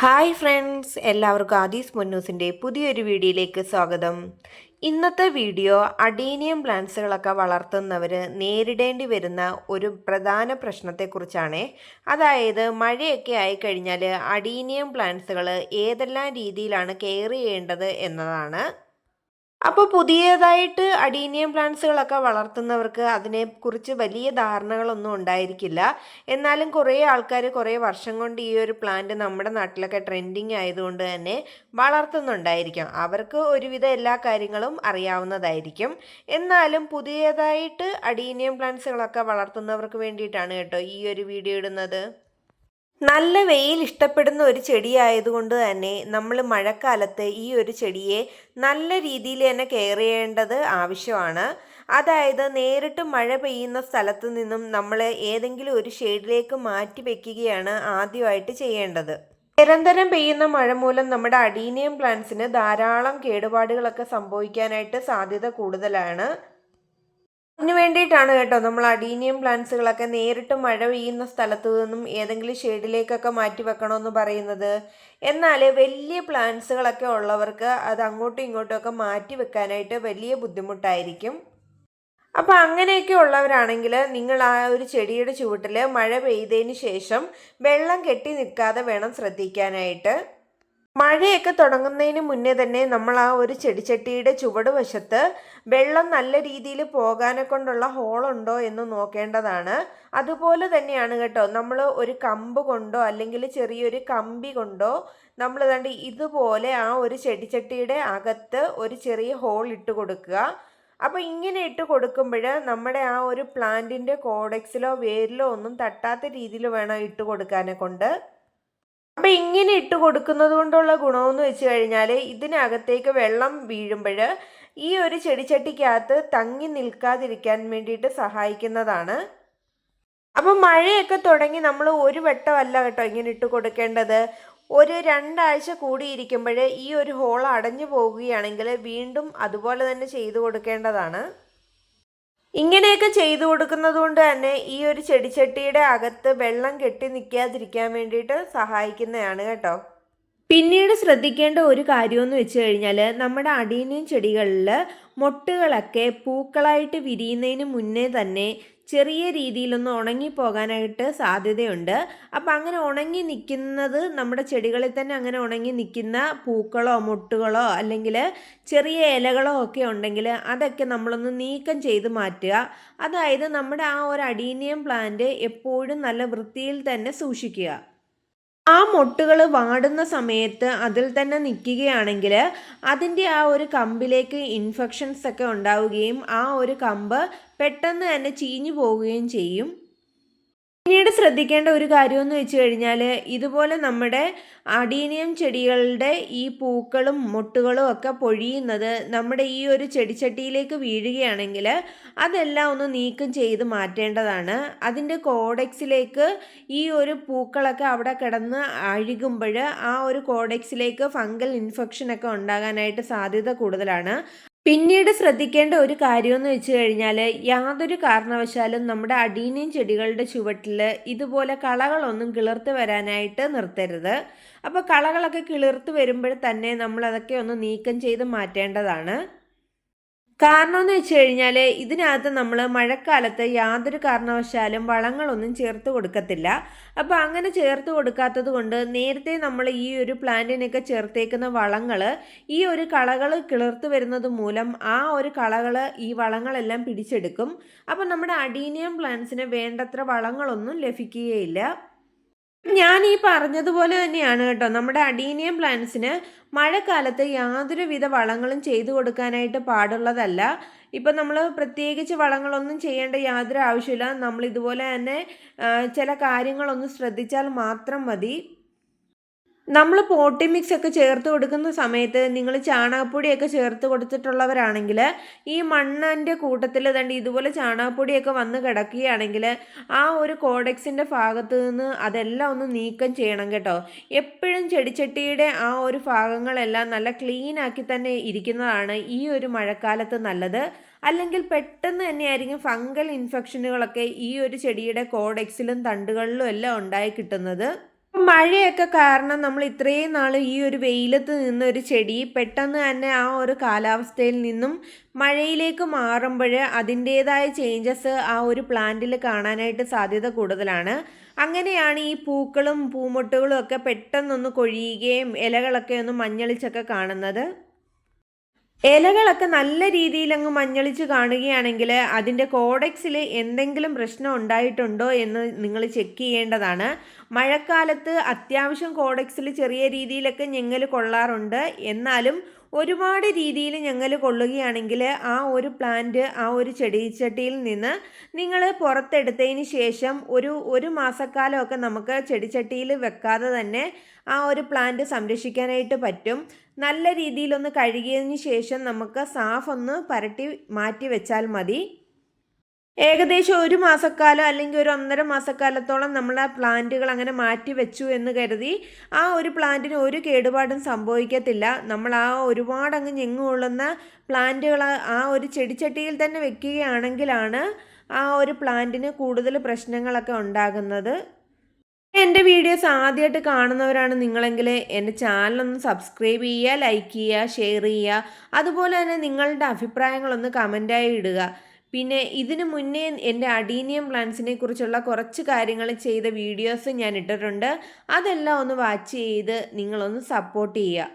Hi friends എല്ലാവർക്കും ആദീസ് മുന്നൂസിന്റെ പുതിയൊരു വീഡിയോയിലേക്ക് സ്വാഗതം. ഇന്നത്തെ വീഡിയോ അഡീനിയം പ്ലാന്റ്സുകളൊക്കെ വളർത്തുന്നവർ നേരിടേണ്ടി വരുന്ന ഒരു പ്രധാന പ്രശ്നത്തെക്കുറിച്ചാണ്. അതായത് മഴയൊക്കെ ആയിക്കഴിഞ്ഞാൽ അഡീനിയം പ്ലാന്റ്സുകൾ ഏതെല്ലാം രീതിയിലാണ് കെയർ ചെയ്യേണ്ടത് എന്നതാണ്. അപ്പോൾ പുതിയതായിട്ട് അഡീനിയം പ്ലാന്റ്സുകളൊക്കെ വളർത്തുന്നവർക്ക് അതിനെക്കുറിച്ച് വലിയ ധാരണകളൊന്നും ഉണ്ടായിരിക്കില്ല. എന്നാലും കുറേ ആൾക്കാർ കുറേ വർഷം കൊണ്ട് ഈ ഒരു പ്ലാന്റ് നമ്മുടെ നാട്ടിലൊക്കെ ട്രെൻഡിങ് ആയതുകൊണ്ട് തന്നെ വളർത്തുന്നുണ്ടായിരിക്കാം. അവർക്ക് ഒരുവിധ എല്ലാ കാര്യങ്ങളും അറിയാവുന്നതായിരിക്കും. എന്നാലും പുതിയതായിട്ട് അഡീനിയം പ്ലാന്റ്സുകളൊക്കെ വളർത്തുന്നവർക്ക് വേണ്ടിയിട്ടാണ് കേട്ടോ ഈ ഒരു വീഡിയോ ഇടുന്നത്. നല്ല വെയിൽ ഇഷ്ടപ്പെടുന്ന ഒരു ചെടിയായതുകൊണ്ട് തന്നെ നമ്മൾ മഴക്കാലത്ത് ഈ ഒരു ചെടിയെ നല്ല രീതിയിൽ തന്നെ കെയർ ചെയ്യേണ്ടത് ആവശ്യമാണ്. അതായത് നേരിട്ട് മഴ പെയ്യുന്ന സ്ഥലത്ത് നിന്നും നമ്മൾ ഏതെങ്കിലും ഒരു ഷെയ്ഡിലേക്ക് മാറ്റി വെക്കുകയാണ് ആദ്യമായിട്ട് ചെയ്യേണ്ടത്. നിരന്തരം പെയ്യുന്ന മഴ മൂലം നമ്മുടെ അഡീനിയം പ്ലാന്റ്സിന് ധാരാളം കേടുപാടുകളൊക്കെ സംഭവിക്കാനായിട്ട് സാധ്യത കൂടുതലാണ്. അതിന് വേണ്ടിയിട്ടാണ് കേട്ടോ നമ്മൾ അഡീനിയം പ്ലാന്റ്സുകളൊക്കെ നേരിട്ട് മഴ പെയ്യുന്ന സ്ഥലത്തു നിന്നും ഏതെങ്കിലും ഷെയ്ഡിലേക്കൊക്കെ മാറ്റി വെക്കണമെന്ന് പറയുന്നത്. എന്നാൽ വലിയ പ്ലാന്റ്സുകളൊക്കെ ഉള്ളവർക്ക് അത് അങ്ങോട്ടും ഇങ്ങോട്ടും ഒക്കെ മാറ്റി വെക്കാനായിട്ട് വലിയ ബുദ്ധിമുട്ടായിരിക്കും. അപ്പോൾ അങ്ങനെയൊക്കെ ഉള്ളവരാണെങ്കിൽ നിങ്ങൾ ആ ഒരു ചെടിയുടെ ചുവട്ടിൽ മഴ പെയ്തതിന് ശേഷം വെള്ളം കെട്ടി നിൽക്കാതെ വേണം ശ്രദ്ധിക്കാനായിട്ട്. മഴയൊക്കെ തുടങ്ങുന്നതിന് മുന്നേ തന്നെ നമ്മൾ ആ ഒരു ചെടിച്ചട്ടിയുടെ ചുവട് വശത്ത് വെള്ളം നല്ല രീതിയിൽ പോകാനെ കൊണ്ടുള്ള ഹോളുണ്ടോ എന്ന് നോക്കേണ്ടതാണ്. അതുപോലെ തന്നെയാണ് കേട്ടോ നമ്മൾ ഒരു കമ്പ് കൊണ്ടോ അല്ലെങ്കിൽ ചെറിയൊരു കമ്പി കൊണ്ടോ നമ്മൾ കണ്ട് ഇതുപോലെ ആ ഒരു ചെടിച്ചട്ടിയുടെ അകത്ത് ഒരു ചെറിയ ഹോൾ ഇട്ട് കൊടുക്കുക. അപ്പോൾ ഇങ്ങനെ ഇട്ട് കൊടുക്കുമ്പോൾ നമ്മുടെ ആ ഒരു പ്ലാന്റിന്റെ കോഡെക്സിലോ വേരിലോ ഒന്നും തട്ടാത്ത രീതിയിൽ വേണം ഇട്ട് കൊടുക്കാനെ കൊണ്ട്. അപ്പം ഇങ്ങനെ ഇട്ട് കൊടുക്കുന്നത് കൊണ്ടുള്ള ഗുണമെന്ന് വെച്ച് കഴിഞ്ഞാൽ ഇതിനകത്തേക്ക് വെള്ളം വീഴുമ്പോൾ ഈ ഒരു ചെടിച്ചട്ടിക്കകത്ത് തങ്ങി നിൽക്കാതിരിക്കാൻ വേണ്ടിയിട്ട് സഹായിക്കുന്നതാണ്. അപ്പം മഴയൊക്കെ തുടങ്ങി നമ്മൾ ഒരു വട്ടമല്ല കേട്ടോ ഇങ്ങനെ ഇട്ട് കൊടുക്കേണ്ടത്. ഒരു രണ്ടാഴ്ച കൂടിയിരിക്കുമ്പോൾ ഈ ഒരു ഹോൾ അടഞ്ഞു പോകുകയാണെങ്കിൽ വീണ്ടും അതുപോലെ തന്നെ ചെയ്തു കൊടുക്കേണ്ടതാണ്. ഇങ്ങനെയൊക്കെ ചെയ്തു കൊടുക്കുന്നത് കൊണ്ട് തന്നെ ഈ ഒരു ചെടിച്ചട്ടിയുടെ അകത്ത് വെള്ളം കെട്ടി നിൽക്കാതിരിക്കാൻ വേണ്ടിയിട്ട് സഹായിക്കുന്നതാണ് കേട്ടോ. പിന്നീട് ശ്രദ്ധിക്കേണ്ട ഒരു കാര്യമെന്ന് വെച്ച് കഴിഞ്ഞാൽ നമ്മുടെ അടീനിയം ചെടികളിൽ മൊട്ടുകളൊക്കെ പൂക്കളായിട്ട് വിരിയുന്നതിന് മുന്നേ തന്നെ ചെറിയ രീതിയിലൊന്ന് ഉണങ്ങിപ്പോകാനായിട്ട് സാധ്യതയുണ്ട്. അപ്പം അങ്ങനെ ഉണങ്ങി നിൽക്കുന്നത് നമ്മുടെ ചെടികളിൽ തന്നെ അങ്ങനെ ഉണങ്ങി നിൽക്കുന്ന പൂക്കളോ മുട്ടുകളോ അല്ലെങ്കിൽ ചെറിയ ഇലകളോ ഒക്കെ ഉണ്ടെങ്കിൽ അതൊക്കെ നമ്മളൊന്ന് നീക്കം ചെയ്ത് മാറ്റുക. അതായത് നമ്മുടെ ആ ഒരു അഡീനിയം പ്ലാന്റ് എപ്പോഴും നല്ല വൃത്തിയിൽ തന്നെ സൂക്ഷിക്കുക. ആ മൊട്ടുകൾ വാടുന്ന സമയത്ത് അതിൽ തന്നെ നിൽക്കുകയാണെങ്കിൽ അതിന്റെ ആ ഒരു കമ്പിലേക്ക് ഇൻഫെക്ഷൻസ് ഒക്കെ ഉണ്ടാവുകയും ആ ഒരു കമ്പ് പെട്ടെന്ന് തന്നെ ചീഞ്ഞു പോവുകയും ചെയ്യും. പിന്നീട് ശ്രദ്ധിക്കേണ്ട ഒരു കാര്യമെന്ന് വെച്ച് കഴിഞ്ഞാൽ ഇതുപോലെ നമ്മുടെ അടീനിയം ചെടികളുടെ ഈ പൂക്കളും മൊട്ടുകളും ഒക്കെ പൊഴിയുന്നത് നമ്മുടെ ഈ ഒരു ചെടിച്ചട്ടിയിലേക്ക് വീഴുകയാണെങ്കിൽ അതെല്ലാം ഒന്ന് നീക്കം ചെയ്ത് മാറ്റേണ്ടതാണ്. അതിന്റെ കോഡെക്സിലേക്ക് ഈ ഒരു പൂക്കളൊക്കെ അവിടെ കിടന്ന് അഴുകുമ്പോൾ ആ ഒരു കോഡെക്സിലേക്ക് ഫംഗൽ ഇൻഫെക്ഷനൊക്കെ ഉണ്ടാകാനായിട്ട് സാധ്യത കൂടുതലാണ്. പിന്നീട് ശ്രദ്ധിക്കേണ്ട ഒരു കാര്യമെന്ന് വെച്ച് കഴിഞ്ഞാൽ യാതൊരു കാരണവശാലും നമ്മുടെ അടീനിയം ചെടികളുടെ ചുവട്ടിൽ ഇതുപോലെ കളകളൊന്നും കിളിർത്ത് വരാനായിട്ട് നിർത്തരുത്. അപ്പോൾ കളകളൊക്കെ കിളിർത്ത് വരുമ്പോൾ തന്നെ നമ്മൾ അതൊക്കെ ഒന്ന് നീക്കം ചെയ്ത് മാറ്റേണ്ടതാണ്. കാരണം എന്ന് വെച്ച് കഴിഞ്ഞാൽ ഇതിനകത്ത് നമ്മൾ മഴക്കാലത്ത് യാതൊരു കാരണവശാലും വളങ്ങളൊന്നും ചേർത്ത് കൊടുക്കത്തില്ല. അപ്പോൾ അങ്ങനെ ചേർത്ത് കൊടുക്കാത്തത് കൊണ്ട് നേരത്തെ നമ്മൾ ഈ ഒരു പ്ലാന്റിനൊക്കെ ചേർത്തേക്കുന്ന വളങ്ങൾ ഈ ഒരു കളകൾ കിളിർത്ത് വരുന്നത് മൂലം ആ ഒരു കളകൾ ഈ വളങ്ങളെല്ലാം പിടിച്ചെടുക്കും. അപ്പോൾ നമ്മുടെ അഡീനിയം പ്ലാന്റ്സിന് വേണ്ടത്ര വളങ്ങളൊന്നും ലഭിക്കുകയില്ല. ഞാൻ ഈ പറഞ്ഞതുപോലെ തന്നെയാണ് കേട്ടോ. നമ്മുടെ അഡീനിയം പ്ലാന്റ്സിന് മഴക്കാലത്ത് യാതൊരുവിധ വളങ്ങളും ചെയ്തു കൊടുക്കാനായിട്ട് പാടുള്ളതല്ല. ഇപ്പം നമ്മൾ പ്രത്യേകിച്ച് വളങ്ങളൊന്നും ചെയ്യേണ്ട യാതൊരു ആവശ്യമില്ല നമ്മൾ ഇതുപോലെ തന്നെ ചില കാര്യങ്ങളൊന്ന് ശ്രദ്ധിച്ചാൽ മാത്രം മതി. നമ്മൾ പോട്ടി മിക്സ് ഒക്കെ ചേർത്ത് കൊടുക്കുന്ന സമയത്ത് നിങ്ങൾ ചാണകപ്പൊടിയൊക്കെ ചേർത്ത് കൊടുത്തിട്ടുള്ളവരാണെങ്കിൽ ഈ മണ്ണിന്റെ കൂട്ടത്തിൽ തണ്ട് ഇതുപോലെ ചാണകപ്പൊടിയൊക്കെ വന്ന് കിടക്കുകയാണെങ്കിൽ ആ ഒരു കോഡെക്സിന്റെ ഭാഗത്ത് നിന്ന് അതെല്ലാം ഒന്ന് നീക്കം ചെയ്യണം കേട്ടോ. എപ്പോഴും ചെടിച്ചട്ടിയുടെ ആ ഒരു ഭാഗങ്ങളെല്ലാം നല്ല ക്ലീൻ ആക്കി തന്നെ ഇരിക്കുന്നതാണ് ഈ ഒരു മഴക്കാലത്ത് നല്ലത്. അല്ലെങ്കിൽ പെട്ടെന്ന് തന്നെയായിരിക്കും ഫംഗൽ ഇൻഫെക്ഷനുകളൊക്കെ ഈ ഒരു ചെടിയുടെ കോഡെക്സിലും തണ്ടുകളിലും എല്ലാം ഉണ്ടായി കിട്ടുന്നത്. മഴയൊക്കെ കാരണം നമ്മൾ ഇത്രയും നാൾ ഈ ഒരു വെയിലത്ത് നിന്ന ഒരു ചെടി പെട്ടെന്ന് തന്നെ ആ ഒരു കാലാവസ്ഥയിൽ നിന്നും മഴയിലേക്ക് മാറുമ്പോൾ അതിന്റേതായ ചേഞ്ചസ് ആ ഒരു പ്ലാന്റിൽ കാണാനായിട്ട് സാധ്യത കൂടുതലാണ്. അങ്ങനെയാണ് ഈ പൂക്കളും പൂമൊട്ടുകളും ഒക്കെ പെട്ടെന്നൊന്ന് കൊഴിയുകയും ഇലകളൊക്കെ ഒന്ന് മഞ്ഞളിച്ചൊക്കെ കാണുന്നത്. ഇലകളൊക്കെ നല്ല രീതിയിൽ അങ്ങ് മഞ്ഞളിച്ച് കാണുകയാണെങ്കിൽ അതിന്റെ കോഡെക്സിൽ എന്തെങ്കിലും പ്രശ്നം ഉണ്ടായിട്ടുണ്ടോ എന്ന് നിങ്ങൾ ചെക്ക് ചെയ്യേണ്ടതാണ്. മഴക്കാലത്ത് അത്യാവശ്യം കോഡെക്സിൽ ചെറിയ രീതിയിലൊക്കെ ഞെങ്ങൽ കൊള്ളാറുണ്ട്. എന്നാലും ഒരുപാട് രീതിയിൽ ഞങ്ങൾ കൊള്ളുകയാണെങ്കിൽ ആ ഒരു പ്ലാന്റ് ആ ഒരു ചെടിച്ചട്ടിയിൽ നിന്ന് നിങ്ങൾ പുറത്തെടുത്തതിന് ശേഷം ഒരു ഒരു മാസക്കാലമൊക്കെ നമുക്ക് ചെടിച്ചട്ടിയിൽ വെക്കാതെ തന്നെ ആ ഒരു പ്ലാന്റ് സംരക്ഷിക്കാനായിട്ട് പറ്റും. നല്ല രീതിയിലൊന്ന് കഴുകിയതിന് ശേഷം നമുക്ക് സാഫ് ഒന്ന് പരട്ടി മാറ്റി വെച്ചാൽ മതി. ഏകദേശം ഒരു മാസക്കാലം അല്ലെങ്കിൽ ഒരു ഒന്നര മാസക്കാലത്തോളം നമ്മൾ ആ പ്ലാന്റുകൾ അങ്ങനെ മാറ്റി വെച്ചു എന്ന് കരുതി ആ ഒരു പ്ലാന്റിന് ഒരു കേടുപാടും സംഭവിക്കത്തില്ല. നമ്മൾ ആ ഒരുപാട് അങ്ങ് ഞെങ്ങുകൊള്ളുന്ന പ്ലാന്റുകൾ ആ ഒരു ചെടിച്ചട്ടിയിൽ തന്നെ വെക്കുകയാണെങ്കിലാണ് ആ ഒരു പ്ലാന്റിന് കൂടുതൽ പ്രശ്നങ്ങളൊക്കെ ഉണ്ടാകുന്നത്. എന്റെ വീഡിയോസ് ആദ്യമായിട്ട് കാണുന്നവരാണ് നിങ്ങളെങ്കിൽ എന്റെ ചാനലൊന്ന് സബ്സ്ക്രൈബ് ചെയ്യുക ലൈക്ക് ചെയ്യുക ഷെയർ ചെയ്യുക. അതുപോലെ തന്നെ നിങ്ങളുടെ അഭിപ്രായങ്ങളൊന്ന് കമന്റായി ഇടുക. പിന്നെ ഇതിനു മുന്നേ എന്റെ അഡീനിയം പ്ലാന്റ്സിനെ കുറിച്ചുള്ള കുറച്ച് കാര്യങ്ങൾ ചെയ്ത വീഡിയോസ് ഞാൻ ഇട്ടിട്ടുണ്ട്. അതെല്ലാം ഒന്ന് വാച്ച് ചെയ്ത് നിങ്ങളൊന്ന് സപ്പോർട്ട് ചെയ്യുക.